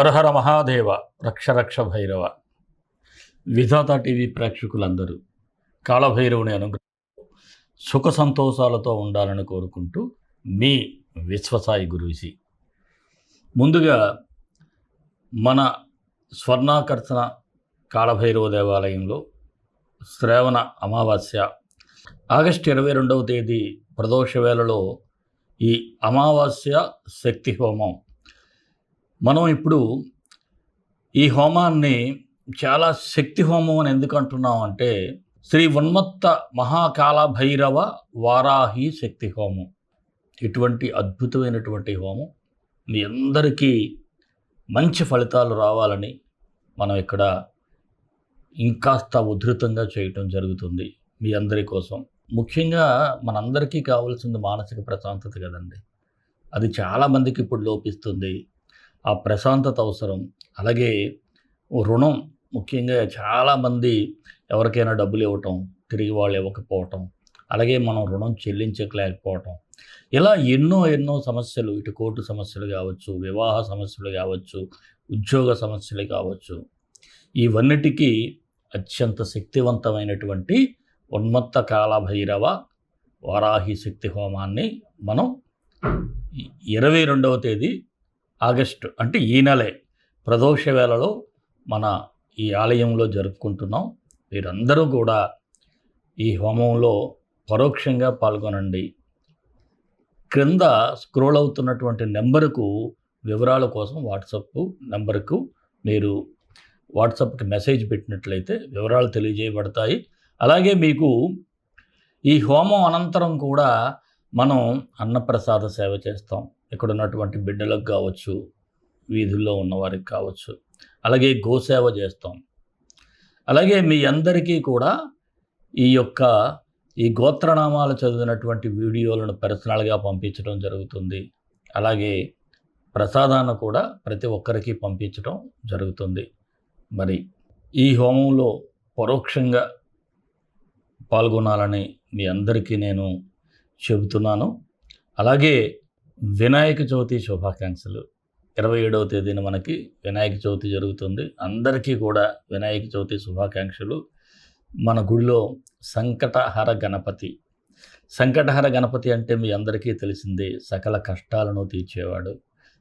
హరహర మహాదేవ రక్ష రక్ష భైరవ. విధాత టీవీ ప్రేక్షకులందరూ కాళభైరవుని అనుగ్రహం సుఖ సంతోషాలతో ఉండాలని కోరుకుంటూ మీ విశ్వసాయి గురూజీ ముందుగా మన స్వర్ణాకర్షణ కాళభైరవ దేవాలయంలో శ్రావణ అమావాస్య ఆగస్టు ఇరవై రెండవ తేదీ ప్రదోష వేళలో ఈ అమావాస్య శక్తి హోమం మనం ఇప్పుడు ఈ హోమాన్ని చాలా శక్తి హోమం అని ఎందుకు అంటున్నాం అంటే శ్రీ ఉన్మత్త మహాకాల భైరవ వారాహి శక్తి హోమం. ఇటువంటి అద్భుతమైనటువంటి హోమం. మీ అందరికీ మంచి ఫలితాలు రావాలని మనం ఇక్కడ ఇంకాస్త ఉధృతంగా చేయటం జరుగుతుంది మీ అందరి కోసం. ముఖ్యంగా మనందరికీ కావాల్సింది మానసిక ప్రశాంతత కదండి. అది చాలామందికి ఇప్పుడు లోపిస్తుంది. ఆ ప్రశాంతత అవసరం. అలాగే రుణం ముఖ్యంగా చాలామంది ఎవరికైనా డబ్బులు ఇవ్వటం తిరిగి వాళ్ళు ఇవ్వకపోవటం అలాగే మనం రుణం చెల్లించలేకపోవటం. ఇలా ఎన్నో ఎన్నో సమస్యలు ఇటు కోర్టు సమస్యలు కావచ్చు వివాహ సమస్యలు కావచ్చు ఉద్యోగ సమస్యలు కావచ్చు. ఇవన్నిటికీ అత్యంత శక్తివంతమైనటువంటి ఉన్మత్త కాల భైరవ వారాహి శక్తి హోమాన్ని మనం ఇరవై రెండవ తేదీ ఆగస్టు అంటే ఈ నెలే ప్రదోష వేళలో మన ఈ ఆలయంలో జరుపుకుంటున్నాం. మీరందరూ కూడా ఈ హోమంలో పరోక్షంగా పాల్గొనండి. క్రింద స్క్రోల్ అవుతున్నటువంటి నెంబరుకు వివరాల కోసం వాట్సప్ నెంబర్కు మీరు వాట్సాప్కి మెసేజ్ పెట్టినట్లయితే వివరాలు తెలియజేయబడతాయి. అలాగే మీకు ఈ హోమం అనంతరం కూడా మనం అన్నప్రసాద సేవ చేస్తాం. ఇక్కడ ఉన్నటువంటి బిడ్డలకు కావచ్చు వీధుల్లో ఉన్నవారికి కావచ్చు. అలాగే గోసేవ చేస్తాం. అలాగే మీ అందరికీ కూడా ఈ యొక్క ఈ గోత్రనామాలు చదివినటువంటి వీడియోలను పర్సనల్గా పంపించడం జరుగుతుంది. అలాగే ప్రసాదాన్ని కూడా ప్రతి ఒక్కరికి పంపించడం జరుగుతుంది. మరి ఈ హోమంలో పరోక్షంగా పాల్గొనాలని మీ అందరికీ నేను చెబుతున్నాను. అలాగే వినాయక చవితి శుభాకాంక్షలు. ఇరవై ఏడవ తేదీన మనకి వినాయక చవితి జరుగుతుంది. అందరికీ కూడా వినాయక చవితి శుభాకాంక్షలు. మన గుడిలో సంకటహర గణపతి. సంకటహర గణపతి అంటే మీ అందరికీ తెలిసిందే సకల కష్టాలను తీర్చేవాడు.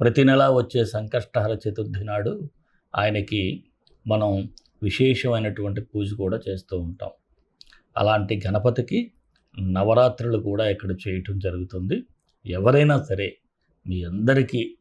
ప్రతి నెల వచ్చే సంకష్టహర చతుర్థి నాడు ఆయనకి మనం విశేషమైనటువంటి పూజ కూడా చేస్తూ ఉంటాం. అలాంటి గణపతికి నవరాత్రులు కూడా ఇక్కడ చేయటం జరుగుతుంది. ఎవరైనా సరే మీ అందరికీ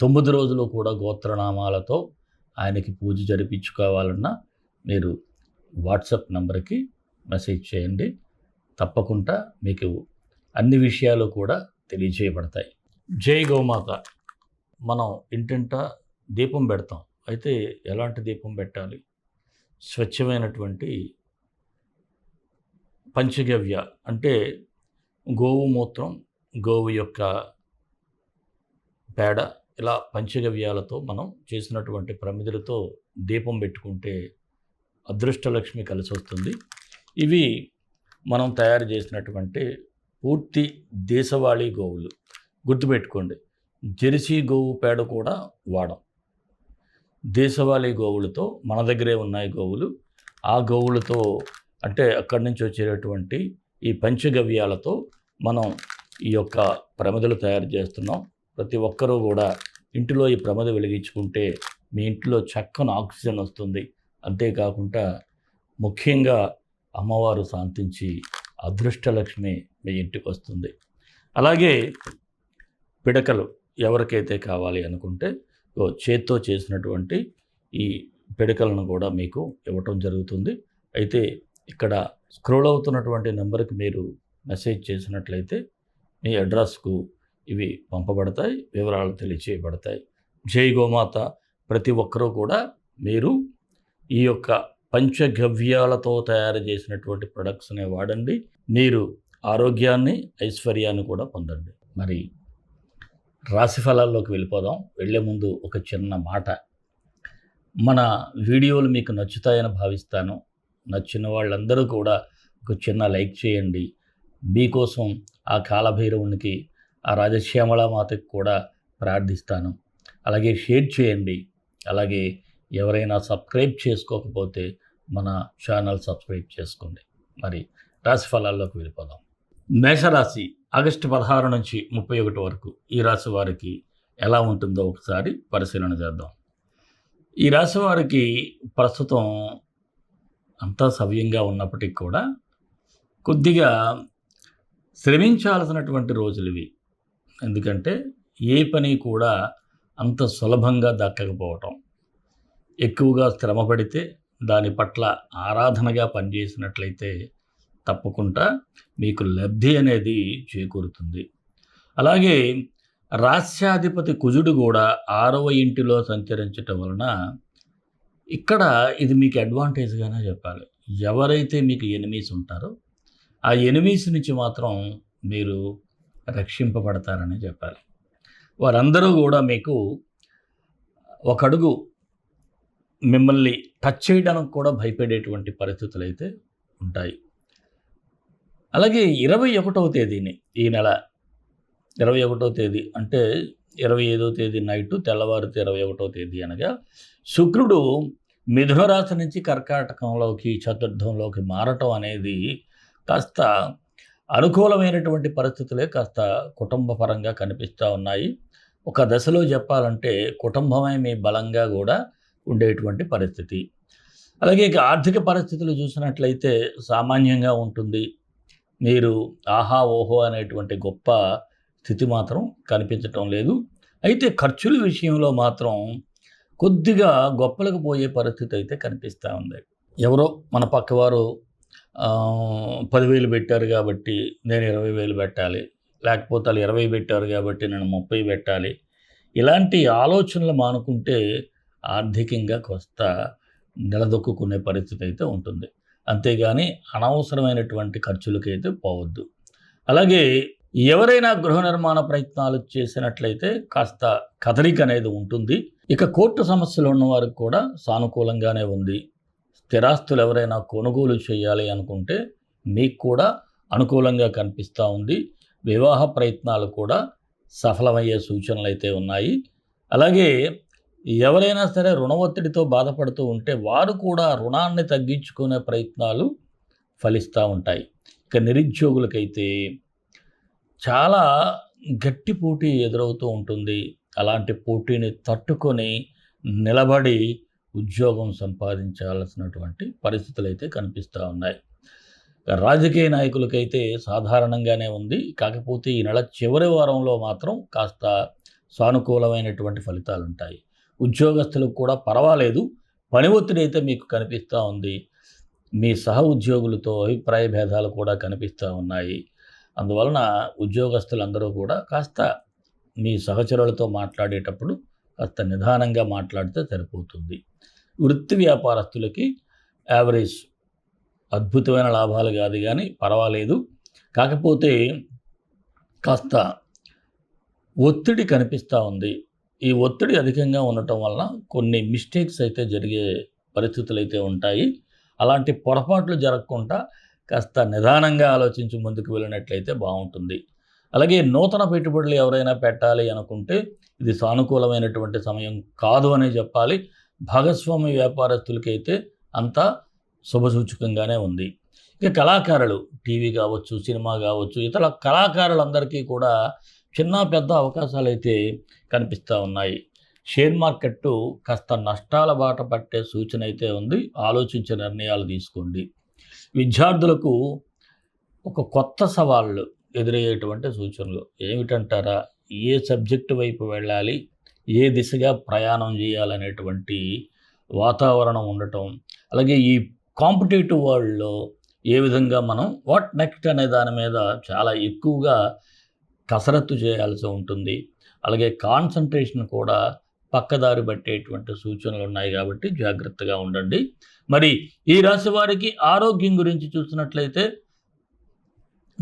తొమ్మిది రోజులు కూడా గోత్రనామాలతో ఆయనకి పూజ జరిపించుకోవాలన్నా మీరు వాట్సాప్ నెంబర్కి మెసేజ్ చేయండి. తప్పకుండా మీకు అన్ని విషయాలు కూడా తెలియజేయబడతాయి. జై గోమాత. మనం ఇంటింట దీపం పెడతాం. అయితే ఎలాంటి దీపం పెట్టాలి? స్వచ్ఛమైనటువంటి పంచగవ్య అంటే గోవు మూత్రం గోవు యొక్క పేడ ఇలా పంచగవ్యాలతో మనం చేసినటువంటి ప్రమిదలతో దీపం పెట్టుకుంటే అదృష్టలక్ష్మి కలిసి వస్తుంది ఇవి మనం తయారు చేసినటువంటి పూర్తి దేశవాళీ గోవులు. గుర్తుపెట్టుకోండి జెర్సీ గోవు పేడ కూడా వాడం. దేశవాళీ గోవులతో మన దగ్గరే ఉన్నాయి గోవులు. ఆ గోవులతో అంటే అక్కడి నుంచి వచ్చేటటువంటి ఈ పంచగవ్యాలతో మనం ఈ యొక్క ప్రమదలు తయారు చేస్తున్నాం. ప్రతి ఒక్కరూ కూడా ఇంటిలో ఈ ప్రమద వెలిగించుకుంటే మీ ఇంట్లో చక్కని ఆక్సిజన్ వస్తుంది. అంతేకాకుండా ముఖ్యంగా అమ్మవారు శాంతించి అదృష్టలక్ష్మి మీ ఇంటికి వస్తుంది. అలాగే పిడకలు ఎవరికైతే కావాలి అనుకుంటే చేత్తో చేసినటువంటి ఈ పిడకలను కూడా మీకు ఇవ్వటం జరుగుతుంది. అయితే ఇక్కడ స్క్రోల్ అవుతున్నటువంటి నెంబర్కి మీరు మెసేజ్ చేసినట్లయితే మీ అడ్రస్కు ఇవి పంపబడతాయి వివరాలు తెలియచేయబడతాయి. జై గోమాత. ప్రతి ఒక్కరూ కూడా మీరు ఈ యొక్క పంచగవ్యాలతో తయారు చేసినటువంటి ప్రొడక్ట్స్ని వాడండి. మీరు ఆరోగ్యాన్ని ఐశ్వర్యాన్ని కూడా పొందండి. మరి రాశి ఫలాల్లోకి వెళ్ళిపోదాం. వెళ్ళే ముందు ఒక చిన్న మాట. మన వీడియోలు మీకు నచ్చుతాయని భావిస్తాను. నచ్చిన వాళ్ళందరూ కూడా ఒక చిన్న లైక్ చేయండి. మీకోసం ఆ కాలభైరవునికి ఆ రాజశ్యామల మాతకి కూడా ప్రార్థిస్తాను. అలాగే షేర్ చేయండి. అలాగే ఎవరైనా సబ్స్క్రైబ్ చేసుకోకపోతే మన ఛానల్ సబ్స్క్రైబ్ చేసుకోండి. మరి రాశి ఫలాల్లోకి వెళ్ళిపోదాం. మేషరాశి ఆగస్టు పదహారు నుంచి ముప్పై ఒకటి వరకు ఈ రాశి వారికి ఎలా ఉంటుందో ఒకసారి పరిశీలన చేద్దాం. ఈ రాశి వారికి ప్రస్తుతం అంతా సవ్యంగా ఉన్నప్పటికీ కూడా కొద్దిగా శ్రమించాల్సినటువంటి రోజులు ఇవి. ఎందుకంటే ఏ పని కూడా అంత సులభంగా దక్కకపోవటం. ఎక్కువగా శ్రమ పడితే దాని పట్ల ఆరాధనగా పనిచేసినట్లయితే తప్పకుండా మీకు లబ్ధి అనేది చేకూరుతుంది. అలాగే రాస్యాధిపతి కుజుడు కూడా ఆరవ ఇంటిలో సంచరించటం వలన ఇక్కడ ఇది మీకు అడ్వాంటేజ్గానే చెప్పాలి. ఎవరైతే మీకు ఎనిమీస్ ఉంటారో ఆ ఎనిమీస్ నుంచి మాత్రం మీరు రక్షింపబడతారని చెప్పాలి. వారందరూ కూడా మీకు ఒకడుగు మిమ్మల్ని టచ్ చేయడానికి కూడా భయపడేటువంటి పరిస్థితులు అయితే ఉంటాయి. అలాగే ఇరవై ఒకటవ తేదీని ఈ నెల ఇరవై ఒకటో తేదీ అంటే ఇరవై ఐదో తేదీ నైటు తెల్లవారితే ఇరవై ఒకటో తేదీ అనగా శుక్రుడు మిథునరాశి నుంచి కర్కాటకంలోకి చతుర్థంలోకి మారటం అనేది కాస్త అనుకూలమైనటువంటి పరిస్థితులే కాస్త కుటుంబ పరంగా కనిపిస్తూ ఉన్నాయి. ఒక దశలో చెప్పాలంటే కుటుంబమే మీ బలంగా కూడా ఉండేటువంటి పరిస్థితి. అలాగే ఇక ఆర్థిక పరిస్థితులు చూసినట్లయితే సామాన్యంగా ఉంటుంది. మీరు ఆహా ఓహో అనేటువంటి గొప్ప స్థితి మాత్రం కనిపించటం లేదు. అయితే ఖర్చుల విషయంలో మాత్రం కొద్దిగా గొప్పలకు పోయే పరిస్థితి అయితే కనిపిస్తూ ఉంది. ఎవరో మన పక్కవారు పదివేలు పెట్టారు కాబట్టి నేను ఇరవై వేలు పెట్టాలి. లేకపోతే వాళ్ళు ఇరవై పెట్టారు కాబట్టి నేను ముప్పై పెట్టాలి. ఇలాంటి ఆలోచనలు మానుకుంటే ఆర్థికంగా కొస్త నిలదొక్కునే పరిస్థితి అయితే ఉంటుంది. అంతేగాని అనవసరమైనటువంటి ఖర్చులకైతే పోవద్దు. అలాగే ఎవరైనా గృహ నిర్మాణ ప్రయత్నాలు చేసినట్లయితే కాస్త కదలిక అనేది ఉంటుంది. ఇక కోర్టు సమస్యలు ఉన్న వారికి కూడా సానుకూలంగానే ఉంది. స్థిరాస్తులు ఎవరైనా కొనుగోలు చేయాలి అనుకుంటే మీకు కూడా అనుకూలంగా కనిపిస్తూ ఉంది. వివాహ ప్రయత్నాలు కూడా సఫలమయ్యే సూచనలు అయితే ఉన్నాయి. అలాగే ఎవరైనా సరే రుణ ఒత్తిడితో బాధపడుతూ ఉంటే వారు కూడా రుణాన్ని తగ్గించుకునే ప్రయత్నాలు ఫలిస్తూ ఉంటాయి. ఇక నిరుద్యోగులకైతే చాలా గట్టి పోటీ ఎదురవుతూ ఉంటుంది. అలాంటి పోటీని తట్టుకొని నిలబడి ఉద్యోగం సంపాదించాల్సినటువంటి పరిస్థితులు అయితే కనిపిస్తూ ఉన్నాయి. రాజకీయ నాయకులకైతే సాధారణంగానే ఉంది. కాకపోతే ఈ నెల చివరి వారంలో మాత్రం కాస్త సానుకూలమైనటువంటి ఫలితాలు ఉంటాయి. ఉద్యోగస్తులకు కూడా పర్వాలేదు. పని ఒత్తిడి అయితే మీకు కనిపిస్తూ ఉంది. మీ సహ ఉద్యోగులతో అభిప్రాయ భేదాలు కూడా కనిపిస్తూ ఉన్నాయి. అందువలన ఉద్యోగస్తులందరూ కూడా కాస్త మీ సహచరులతో మాట్లాడేటప్పుడు కాస్త నిదానంగా మాట్లాడితే సరిపోతుంది. వృత్తి వ్యాపారస్తులకి యావరేజ్ అద్భుతమైన లాభాలు కాదు కానీ పర్వాలేదు. కాకపోతే కాస్త ఒత్తిడి కనిపిస్తూ ఉంది. ఈ ఒత్తిడి అధికంగా ఉండటం వలన కొన్ని మిస్టేక్స్ అయితే జరిగే పరిస్థితులు అయితే ఉంటాయి. అలాంటి పొరపాట్లు జరగకుండా కాస్త నిదానంగా ఆలోచించి ముందుకు వెళ్ళినట్లయితే బాగుంటుంది. అలాగే నూతన పెట్టుబడులు ఎవరైనా పెట్టాలి అనుకుంటే ఇది సానుకూలమైనటువంటి సమయం కాదు అనే చెప్పాలి. భాగస్వామి వ్యాపారస్తులకైతే అంతా శుభసూచకంగానే ఉంది. ఇక కళాకారులు టీవీ కావచ్చు సినిమా కావచ్చు ఇతర కళాకారులందరికీ కూడా చిన్న పెద్ద అవకాశాలు అయితే కనిపిస్తూ ఉన్నాయి. షేర్ మార్కెట్టు కాస్త నష్టాల బాట పట్టే సూచన అయితే ఉంది. ఆలోచించే నిర్ణయాలు తీసుకోండి. విద్యార్థులకు ఒక కొత్త సవాళ్ళు ఎదురయ్యేటువంటి సూచనలు. ఏమిటంటారా? ఏ సబ్జెక్టు వైపు వెళ్ళాలి? ఏ దిశగా ప్రయాణం చేయాలనేటువంటి వాతావరణం ఉండటం. అలాగే ఈ కాంపిటేటివ్ వరల్డ్లో ఏ విధంగా మనం వాట్ నెక్స్ట్ అనే దాని మీద చాలా ఎక్కువగా కసరత్తు చేయాల్సి ఉంటుంది. అలాగే కాన్సన్ట్రేషన్ కూడా పక్కదారి పట్టేటువంటి సూచనలు ఉన్నాయి కాబట్టి జాగ్రత్తగా ఉండండి. మరి ఈ రాశి వారికి ఆరోగ్యం గురించి చూసినట్లయితే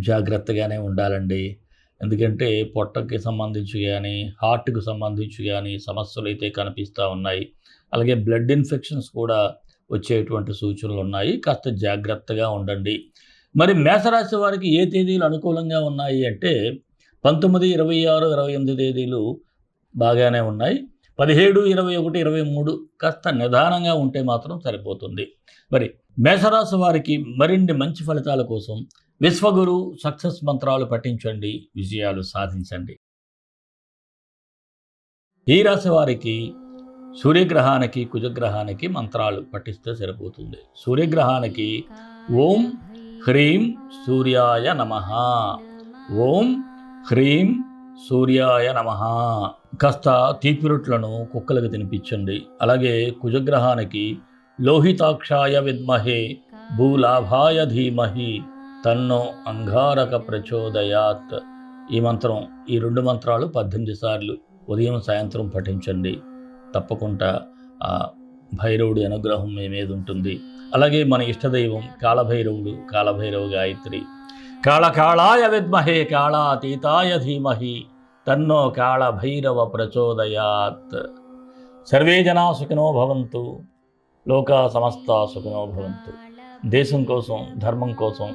జాగ్రత్తగానే ఉండాలండి. ఎందుకంటే పొట్టకి సంబంధించి కానీ హార్ట్కి సంబంధించి కానీ సమస్యలు అయితే కనిపిస్తూ ఉన్నాయి. అలాగే బ్లడ్ ఇన్ఫెక్షన్స్ కూడా వచ్చేటువంటి సూచనలు ఉన్నాయి. కాస్త జాగ్రత్తగా ఉండండి. మరి మేషరాశి వారికి ఏ తేదీలు అనుకూలంగా ఉన్నాయి అంటే పంతొమ్మిది ఇరవై ఆరు ఇరవై ఎనిమిది తేదీలు బాగానే ఉన్నాయి. పదిహేడు ఇరవై ఒకటి ఇరవై మూడు కాస్త నిదానంగా ఉంటే మాత్రం సరిపోతుంది. మరి మేషరాశి వారికి మరిన్ని మంచి ఫలితాల కోసం విశ్వగురు సక్సెస్ మంత్రాలు పఠించండి విజయాలు సాధించండి. ఈ రాశి వారికి సూర్యగ్రహానికి కుజగ్రహానికి మంత్రాలు పఠిస్తే సరిపోతుంది. సూర్యగ్రహానికి ఓం హ్రీం సూర్యాయ నమ. ఓం హ్రీం సూర్యాయ నమ. కాస్త తీపి రొట్లను కుక్కలకు తినిపించండి. అలాగే కుజగ్రహానికి లోహితాక్షాయ విద్మహే భూలాభాయ ధీమహి. తన్నో అంగారక ప్రచోదయాత్. ఈ మంత్రం ఈ రెండు మంత్రాలు పద్దెనిమిది సార్లు ఉదయం సాయంత్రం పఠించండి. తప్పకుండా ఆ భైరవుడి అనుగ్రహం మీ మీద ఉంటుంది. అలాగే మన ఇష్టదైవం కాళభైరవుడు కాళభైరవ గాయత్రి. కాళకాళాయ విద్మహే కాళాతీతాయ ధీమహి. తన్నో కాళభైరవ ప్రచోదయాత్. సర్వే జనా సుఖినో భవంతు. లోకా సమస్త సుఖినో భవంతు. దేశం కోసం ధర్మం కోసం